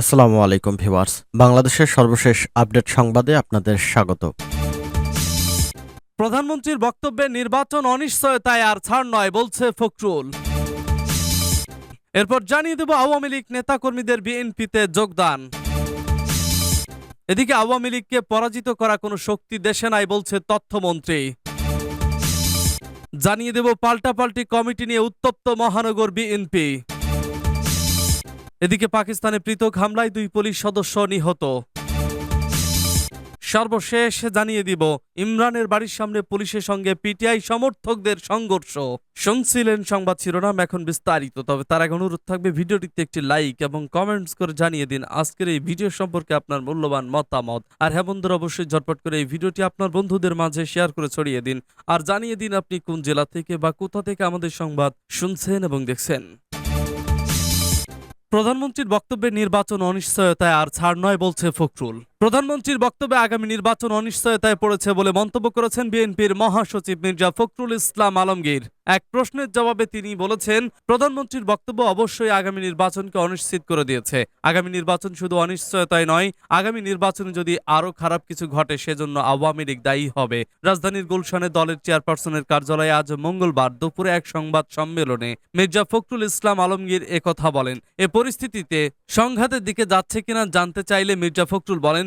আসসালামু আলাইকুম ভিউয়ার্স। বাংলাদেশের সর্বশেষ আপডেট সংবাদে আপনাদের স্বাগত। প্রধানমন্ত্রীর বক্তব্যে নির্বাচন অনিশ্চয়তায় আর ছাড় নয় বলছে ফখরুল। এরপর জানিয়ে দেব আওয়ামী লীগ নেতাকর্মীদের বিএনপিতে যোগদান। এদিকে আওয়ামী লীগকে পরাজিত করা কোনো শক্তি দেশে নাই বলছে তথ্যমন্ত্রী। জানিয়ে দেব পাল্টাপাল্টি কমিটি নিয়ে উত্তপ্ত মহানগর বিএনপি। এদিকে পাকিস্তানে পৃথক হামলায় দুই পুলিশ সদস্য নিহত। সর্বশেষ জানিয়ে দিব, ইমরানের বাড়ির সামনে পুলিশের সঙ্গে পিটিআই সমর্থকদের সংঘর্ষ। শুনছিলেন সংবাদ শিরোনাম এখন বিস্তারিত, তবে তার আগে অনুরোধ থাকবে ভিডিওটিতে একটি লাইক এবং কমেন্টস করে জানিয়ে দিন, আজকের এই ভিডিও সম্পর্কে আপনার মূল্যবান মতামত। আর হ্যাঁ বন্ধুরা, অবশ্যই ঝটপট করে এই ভিডিওটি আপনার বন্ধুদের মাঝে শেয়ার করে ছড়িয়ে দিন। আর জানিয়ে দিন আপনি কোন জেলা থেকে বা কোথা থেকে আমাদের সংবাদ শুনছেন এবং দেখছেন। প্রধানমন্ত্রীর বক্তব্যে নির্বাচন অনিশ্চয়তায় আর ছাড় নয় বলছে ফখরুল। প্রধানমন্ত্রীর বক্তব্যে আগামী নির্বাচন অনিশ্চয়তায় পড়েছে বলে মন্তব্য করেছেন বিএনপির মহাসচিব মির্জা ফখরুল ইসলাম আলমগীর। এক প্রশ্নের জবাবে তিনি বলেছেন, প্রধানমন্ত্রীর বক্তব্য অবশ্যই আগামী নির্বাচনকে অনিশ্চিত করে দিয়েছে। আগামী নির্বাচন শুধু অনিশ্চয়তায় নয়, আগামী নির্বাচনে যদি আরও খারাপ কিছু ঘটে, সেজন্য আওয়ামী লীগ দায়ী হবে। রাজধানীর গুলশানে দলের চেয়ারপারসনের কার্যালয়ে আজ মঙ্গলবার দুপুরে এক সংবাদ সম্মেলনে মির্জা ফখরুল ইসলাম আলমগীর একথা বলেন। এ পরিস্থিতিতে সংঘাতের দিকে যাচ্ছে কিনা জানতে চাইলে মির্জা ফখরুল বলেন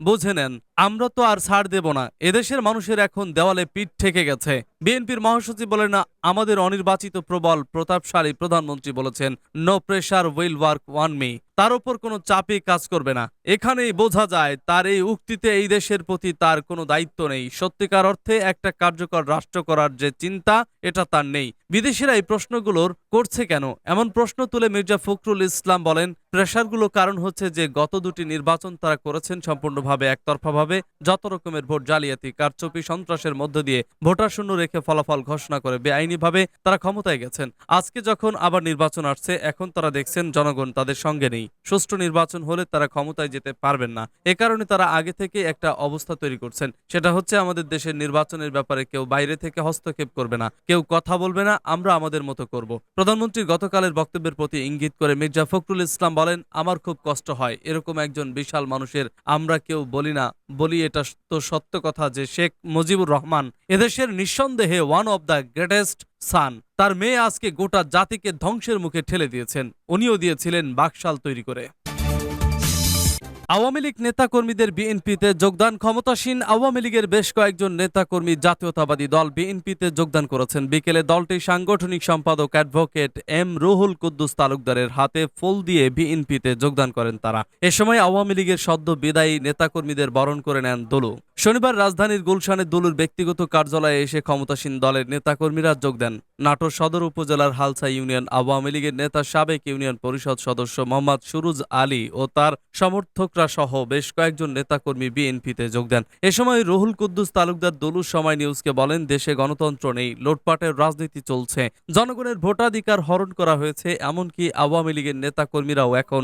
বুঝে নেন, আমরা তো আর ছাড় দেব না। এদেশের মানুষের এখন দেওয়ালে পিঠ ঠেকে গেছে। বিএনপির মহাসচিব বলেন না আমাদের অনির্বাচিত প্রবল প্রতাপশালী প্রধানমন্ত্রী বলেছেন no pressure will work on me তার উপর কোনো চাপই কাজ করবে না। এখানেই বোঝা যায়, তার এই উক্তিতে এই দেশের প্রতি তার কোনো দায়িত্ব নেই। সত্যিকার অর্থে একটা কার্যকর রাষ্ট্র করার যে চিন্তা, এটা তার নেই। বিদেশিরা এই প্রশ্নগুলোর করছে কেন? এমন প্রশ্ন তুলে মির্জা ফখরুল ইসলাম বলেন প্রেশারগুলো কারণ হচ্ছে যে গত দুটি নির্বাচন তারা করেছেন সম্পূর্ণভাবে একতরফাভাবে যত রকমের ভোট জালিয়াতি, কারচুপি, সন্ত্রাসের মধ্য দিয়ে ভোটার শূন্য রেখে ফলাফল ঘোষণা করে বেআইনিভাবে তারা ক্ষমতায় গেছেন। আজকে যখন আবার নির্বাচন আসছে, এখন তারা দেখছেন জনগণ তাদের সঙ্গে নেই। সুষ্ঠু নির্বাচন হলে তারা ক্ষমতায় যেতে পারবেন না। এ কারণে তারা আগে থেকে একটা অবস্থা তৈরি করছেন। সেটা হচ্ছে আমাদের দেশের নির্বাচনের ব্যাপারে কেউ বাইরে থেকে হস্তক্ষেপ করবে না। কেউ কথা বলবে না, আমরা আমাদের মতো করব। প্রধানমন্ত্রীর গতকালের বক্তব্যের প্রতি ইঙ্গিত করে মির্জা ফখরুল ইসলাম বলেন, আমার খুব কষ্ট হয়। এরকম একজন বিশাল মানুষের আমরা কেউ বলি না, বলি এটা তো সত্য কথা যে শেখ মুজিবুর রহমান এদেশের নিঃসন্দেহে one of the greatest son তার মেয়ে আজকে গোটা জাতিকে ধ্বংসের মুখে ঠেলে দিয়েছেন। উনিও দিয়েছিলেন বাকশাল তৈরি করে। আওয়ামী লীগ নেতাকর্মীদের বিএনপিতে যোগদান ক্ষমতাসীন আওয়ামী লীগের বেশ কয়েকজন নেতাকর্মী জাতীয়তাবাদী দল বিএনপিতে যোগদান করেছেন। বিকেলে দলটি সাংগঠনিক সম্পাদক অ্যাডভোকেট এম রুহুল কুদ্দুস তালুকদারের হাতে ফুল দিয়ে বিএনপিতে যোগদান করেন তারা। এ সময় আওয়ামী লীগের সদ্য বিদায়ী নেতাকর্মীদের বরণ করে নেন দলু। শনিবার রাজধানীর গুলশানে দলুর ব্যক্তিগত কার্যালয়ে এসে ক্ষমতাসীন দলের নেতাকর্মীরা যোগ দেন। নাটোর সদর উপজেলার হালসা ইউনিয়ন আওয়ামী লীগের নেতা সাবেক ইউনিয়ন পরিষদ সদস্য মোহাম্মদ সুরুজ আলী ও তার সমর্থকরা সহ বেশ কয়েকজন নেতাকর্মী বিএনপিতে যোগ দেন। এ সময় রুহুল কুদ্দুস তালুকদার দলুর সময় নিউজকে বলেন, দেশে গণতন্ত্র নেই, লোটপাটের রাজনীতি চলছে। জনগণের ভোটাধিকার হরণ করা হয়েছে, এমনকি আওয়ামী লীগের নেতাকর্মীরাও এখন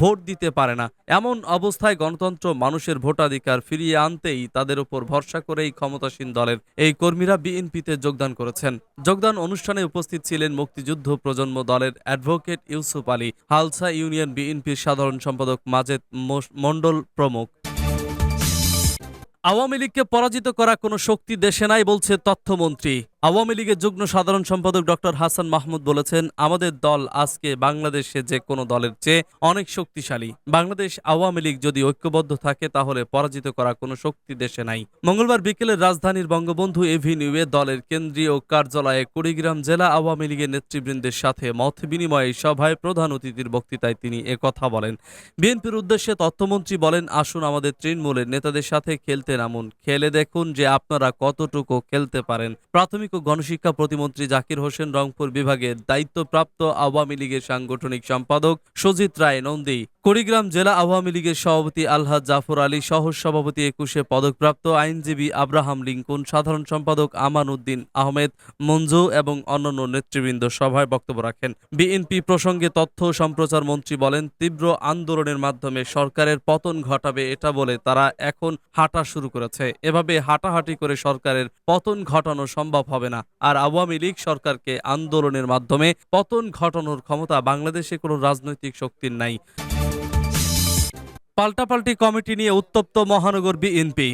ভোট দিতে পারে না। এমন অবস্থায় গণতন্ত্র মানুষের ভোটাধিকার ফিরিয়ে আনতেই তাদের উপর ভরসা করেই ক্ষমতাসীন দলের এই কর্মীরা বিএনপিতে যোগদান করেছেন। যোগদান অনুষ্ঠানে উপস্থিত ছিলেন মুক্তিযুদ্ধ প্রজন্ম দলের অ্যাডভোকেট ইউসুফ আলী, হালসা ইউনিয়ন বিএনপির সাধারণ সম্পাদক মাজেদ মণ্ডল প্রমুখ। আওয়ামী লীগকে পরাজিত করা কোনো শক্তি দেশে নাই বলছে তথ্যমন্ত্রী। আওয়ামী লীগের যুগ্ম সাধারণ সম্পাদক ডক্টর হাসান মাহমুদ বলেছেন, আমাদের দল আজকে বাংলাদেশে যে কোনো দলের চেয়ে অনেক শক্তিশালী। বাংলাদেশ আওয়ামী লীগ যদি ঐক্যবদ্ধ থাকে, তাহলে পরাজিত করা কোনো শক্তি দেশে নাই। মঙ্গলবার বিকেলে রাজধানীর বঙ্গবন্ধু এভিনিউয়ে দলের কেন্দ্রীয় কার্যালয়ে কুড়িগ্রাম জেলা আওয়ামী লীগের নেতৃবৃন্দের সাথে মত বিনিময়ে সভায় প্রধান অতিথির বক্তৃতায় তিনি একথা বলেন। বিএনপির উদ্দেশ্যে তথ্যমন্ত্রী বলেন, আসুন আমাদের তৃণমূলের নেতাদের সাথে খেলতে নামুন খেলে দেখুন যে আপনারা কতটুকু খেলতে পারেন। প্রাথমিক ও গণশিক্ষা প্রতিমন্ত্রী জাকির হোসেন রংপুর বিভাগের দায়িত্বপ্রাপ্ত আওয়ামী লীগের সাংগঠনিক সম্পাদক সজিত রায় নন্দী। কুড়িগ্রাম জেলা আওয়ামী লীগের সভাপতি আলহাজ জাফর আলী সহ সভাপতি একুশে পদকপ্রাপ্ত আইনজীবী আব্রাহাম লিঙ্কন, সাধারণ সম্পাদক আমান উদ্দিন আহমেদ, মঞ্জু এবং অন্যান্য নেতৃবৃন্দ সভায় বক্তব্য রাখেন। বিএনপি প্রসঙ্গে তথ্য সম্প্রচার মন্ত্রী বলেন, তীব্র আন্দোলনের মাধ্যমে সরকারের পতন ঘটাবে এটা বলে তারা এখন হাঁটা শুরু করেছে। এভাবে হাঁটাহাঁটি করে সরকারের পতন ঘটানো সম্ভব হবে না। আর আওয়ামী লীগ সরকারকে আন্দোলনের মাধ্যমে পতন ঘটানোর ক্ষমতা বাংলাদেশে কোনো রাজনৈতিক শক্তির নাই। পাল্টাপাল্টি কমিটি নিয়ে উত্তপ্ত মহানগর বিএনপি।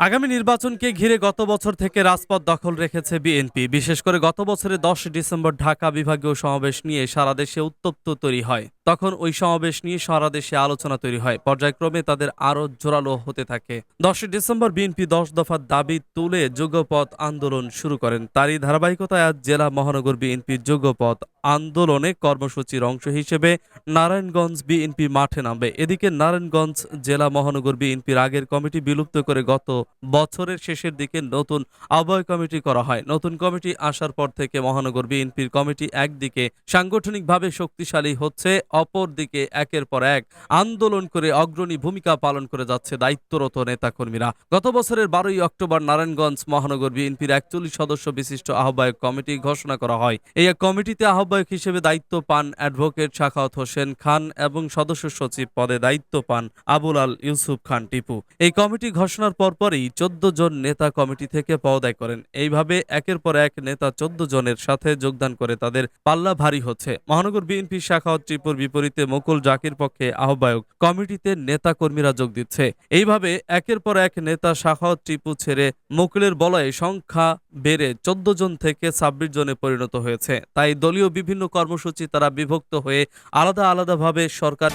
আগামী নির্বাচনকে ঘিরে গত বছর থেকে রাজপথ দখল রেখেছে বিএনপি। বিশেষ করে গত বছরের দশ ডিসেম্বর ঢাকা বিভাগীয় সমাবেশ নিয়ে সারা দেশে উত্তপ্ত তৈরি হয়। তখন ওই সমাবেশ নিয়ে সারা দেশে আলোচনা তৈরি হয়। পর্যায়ক্রমে তাদের আরও জোরালো হতে থাকে। দশই ডিসেম্বর বিএনপি দশ দফার দাবি তুলে যোগ্যপথ আন্দোলন শুরু করেন। তারই ধারাবাহিকতায় আজ জেলা মহানগর বিএনপি যুগপথ আন্দোলনে কর্মসূচির অংশ হিসেবে নারায়ণগঞ্জ বিএনপি মাঠে নামবে। এদিকে নারায়ণগঞ্জ জেলা মহানগর বিএনপির আগের কমিটি বিলুপ্ত করে গত বছরের শেষের দিকে নতুন আহ্বায়ক কমিটি করা হয়। নতুন কমিটি আসার পর থেকে মহানগর বিএনপির কমিটি একদিকে সাংগঠনিকভাবে শক্তিশালী হচ্ছে অপর দিকে একের পর এক আন্দোলন করে অগ্রণী ভূমিকা পালন করে যাচ্ছে দায়িত্বরত নেতাকর্মীরা। গত বছরের বারোই অক্টোবর নারায়ণগঞ্জ মহানগর বিএনপির একচল্লিশ সদস্য বিশিষ্ট আহ্বায়ক কমিটি ঘোষণা করা হয়। এই কমিটিতে আহ্বায়ক হিসেবে দায়িত্ব পান অ্যাডভোকেট শাখাওয়াত হোসেন খান এবং সদস্য সচিব পদে দায়িত্ব পান আবুল আল ইউসুফ খান টিপু। এই কমিটি ঘোষণার পরপরই চোদ্দ জন নেতা কমিটি থেকে পদায় করেন। এইভাবে একের পর এক নেতা চোদ্দ জনের সাথে যোগদান করে তাদের পাল্লা ভারী হচ্ছে। মহানগর বিএনপি শাখাওয়াত টিপুর বিপরীতে মুকুল জাকির পক্ষে আহ্বায়ক কমিটিতে নেতা কর্মীরা যোগ দিচ্ছে। এইভাবে একের পর এক নেতা শাখাওয়াত টিপু ছেড়ে মুকুলের বলয়ে সংখ্যা বেড়ে চোদ্দ জন থেকে ছাব্বিশ জনে পরিণত হয়েছে। তাই দলীয় বিভিন্ন কর্মসূচি তারা বিভক্ত হয়ে আলাদা আলাদাভাবে সরকার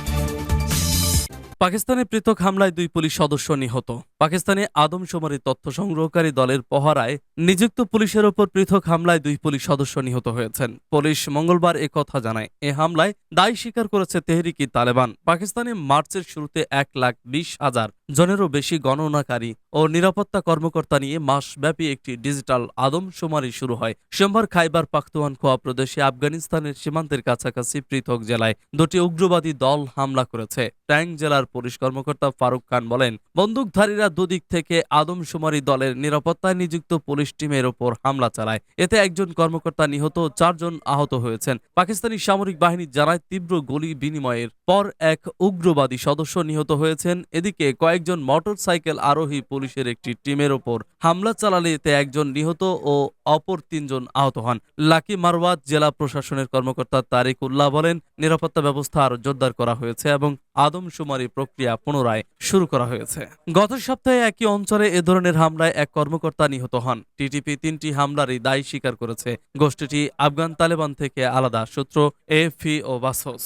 পাকিস্তানে পৃথক হামলায় দুই পুলিশ সদস্য নিহত। পাকিস্তানে আদমশুমারি তথ্য সংগ্রহকারী দলের পহরায় নিযুক্ত পুলিশের ওপর পৃথক হামলায় দুই পুলিশ সদস্য নিহত হয়েছেন। পুলিশ মঙ্গলবার এ কথা জানায়। এ হামলায় দায় স্বীকার করেছে তেহরিকি তালেবান। পাকিস্তানে মার্চের শুরুতে এক লাখ বিশ হাজার জনেরও বেশি গণনাকারী ও নিরাপত্তা কর্মকর্তা নিয়ে মাসব্যাপী একটি ডিজিটাল আদমশুমারি শুরু হয়। সোমবার খাইবার পাখতুয়ানখোয়া প্রদেশে আফগানিস্তানের সীমান্তের কাছাকাছি পৃথক জেলায় দুটি উগ্রবাদী দল হামলা করেছে। ট্যাং জেলার পুলিশ কর্মকর্তা ফারুক খান বলেন, বন্দুকধারীরা দুদিক থেকে আদমশুমারি দলের নিরাপত্তায় নিযুক্ত পুলিশ টিমের ওপর হামলা চালায়। এতে একজন কর্মকর্তা নিহত চারজন আহত হয়েছেন। পাকিস্তানি সামরিক বাহিনী জানায়, তীব্র গুলি বিনিময়ের পর এক উগ্রবাদী সদস্য নিহত হয়েছেন। এদিকে কয়েকজন মোটরসাইকেল আরোহী পুলিশের একটি টিমের ওপর হামলা চালালে এতে একজন নিহত ও অপর তিনজন আহত হন। লাকি মারওয়াত জেলা প্রশাসনের কর্মকর্তা তারিক উল্লাহ বলেন, নিরাপত্তা ব্যবস্থা আরও জোরদার করা হয়েছে এবং আদমশুমারি প্রক্রিয়া পুনরায় শুরু করা হয়েছে। গত সপ্তাহে একই অঞ্চলে এ ধরনের হামলায় এক কর্মকর্তা নিহত হন। টিটিপি তিনটি হামলারই দায় স্বীকার করেছে। গোষ্ঠীটি আফগান তালেবান থেকে আলাদা সূত্র এফি ও বাসোস।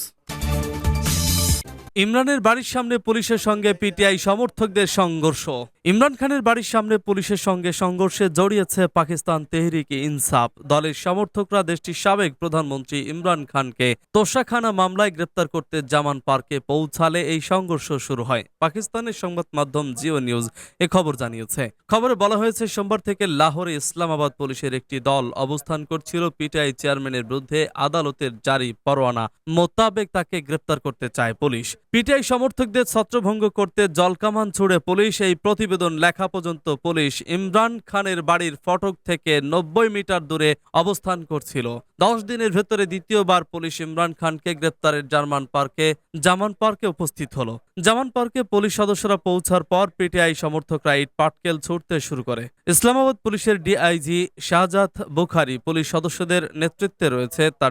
ইমরানের বাড়ির সামনে পুলিশের সঙ্গে পিটিআই সমর্থকদের সংঘর্ষ। ইমরান খানের বাড়ির সামনে পুলিশের সঙ্গে সংঘর্ষে জড়িয়েছে পাকিস্তান তেহরিকে ইনসাফ দলের সমর্থকরা দেশটির সাবেক প্রধানমন্ত্রী ইমরান খানকে তোষাখানা মামলায় গ্রেপ্তার করতে জামান পার্কে পৌঁছালে এই সংঘর্ষ শুরু হয়। পাকিস্তানের সংবাদ মাধ্যম জিও নিউজ এ খবর জানিয়েছে। খবরে বলা হয়েছে, সোমবার থেকে লাহোরে ইসলামাবাদ পুলিশের একটি দল অবস্থান করছিল পিটিআই চেয়ারম্যানের বিরুদ্ধে আদালতের জারি পরোয়ানা মোতাবেক তাকে গ্রেপ্তার করতে চায় পুলিশ। পিটিআই সমর্থকদের ছত্রভঙ্গ করতে জলকামান ছুড়ে পুলিশ এই প্রতিবেদন লেখা পর্যন্ত পুলিশ ইমরান খানের বাড়ির ফটক থেকে নব্বই মিটার দূরে অবস্থান করছিল। দশ দিনের ভেতরে দ্বিতীয়বার পুলিশ ইমরান খানকে গ্রেপ্তারের জার্মান পার্কে জামান পার্কে উপস্থিত হলো। জামান পার্কে পুলিশ সদস্যরা পৌঁছার পর পিটিআই সমর্থকরা ইট পাটকেল ছুটতে শুরু করে। ইসলামাবাদ পুলিশের ডিআইজি শাহজাদ বুখারি পুলিশ সদস্যদের নেতৃত্বে রয়েছে তার